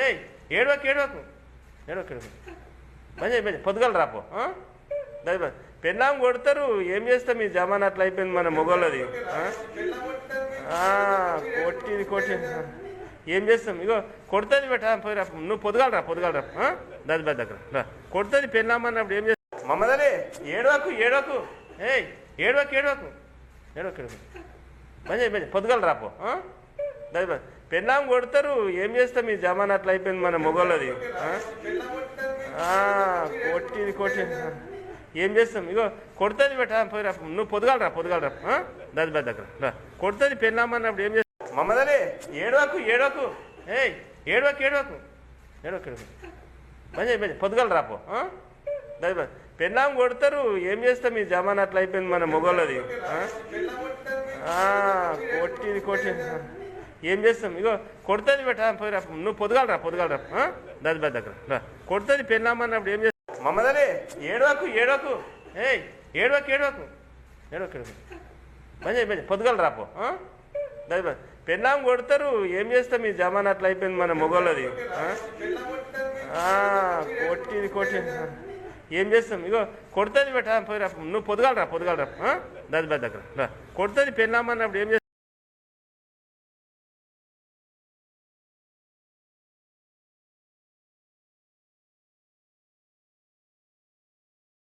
ఏయ్ ఏడవకు ఏడవకు. ఏడవకు ఏడవకు. మంచి మంచి పొద్దుగల రాపో ఆ? పెళ్ళాం కొడతారు ఏం చేస్తాం? మీ జమాన్ అట్లా అయిపోయింది మన మొగోళ్ళది కొట్టింది కొట్టింది. కొట్టి ఏం చేస్తాం? ఇగో కొడుతుంది బెట్టా పోయి రా. నువ్వు పొద్దుగాల రా పొద్దుగాల రా దగ్గర రా. కొడుతుంది పెళ్ళామన్నప్పుడు ఏం చేస్తాం? మమ్మదలే ఏడవకు ఏడవకు. ఏయ్ ఏడవకు ఏడవకు. ఏడవకు ఏడవకు. మంచి మంచి పొద్దుగాల రాపో ఆ? పెన్నాం కొడతారు ఏం చేస్తాం? ఈ జమాన్ అట్లా అయిపోయింది మన మొగోళ్ళది. ఆ? కొట్టింది కొట్టి ఏం చేస్తాం? ఇగో కొడుతుంది బెట పోయి నువ్వు పొదగలరా పొదగలరా. పొద్దుగాల రా దాని బాధ దగ్గర రా. కొడుతుంది పెళ్ళామన్నప్పుడు ఏం చేస్తాం? మమ్మదలే ఏడవకు ఏడవకు. ఏయ్ ఏడవకు ఏడవకు. ఏడవకు ఏడవకు. మంచి మంచి పొదగలరా పో. ఆ? దయచేసి. పెన్నాం కొడతారు ఏం చేస్తాం? ఈ జమాన్ అట్లా అయిపోయింది మన మొగోళ్ళది. ఆ? కొట్టింది కొట్టి. ఏం చేస్తాం? ఇగో కొడుతుంది బెట పోయి రా నువ్వు పొదగలరా పొదగలరా. పొద్దుగాల దాని బాధ దగ్గర. రా. కొడుతుంది పెళ్ళామన్నప్పుడు ఏం చేస్తాం? మమ్మదలే ఏడవకు ఏడవకు. ఏయ్ ఏడవకు ఏడవకు. ఏడవకు ఏడవకు. మంచి మంచి పొదగలరా పో. ఆ? బాధ పెళ్ళాం కొడతారు ఏం చేస్తాం? ఈ జమాన్ అట్లా అయిపోయింది మన మొగోళ్ళది. కొట్టింది కొట్టింది. ఏం చేస్తాం? ఇగో కొడుతుంది బెట పోయి రా నువ్వు పొదగలరా పొదగలరా. పొద్దుగాల దాని బాధ దగ్గర. రా. కొడుతుంది పెళ్ళామన్నప్పుడు ఏం చేస్తాం?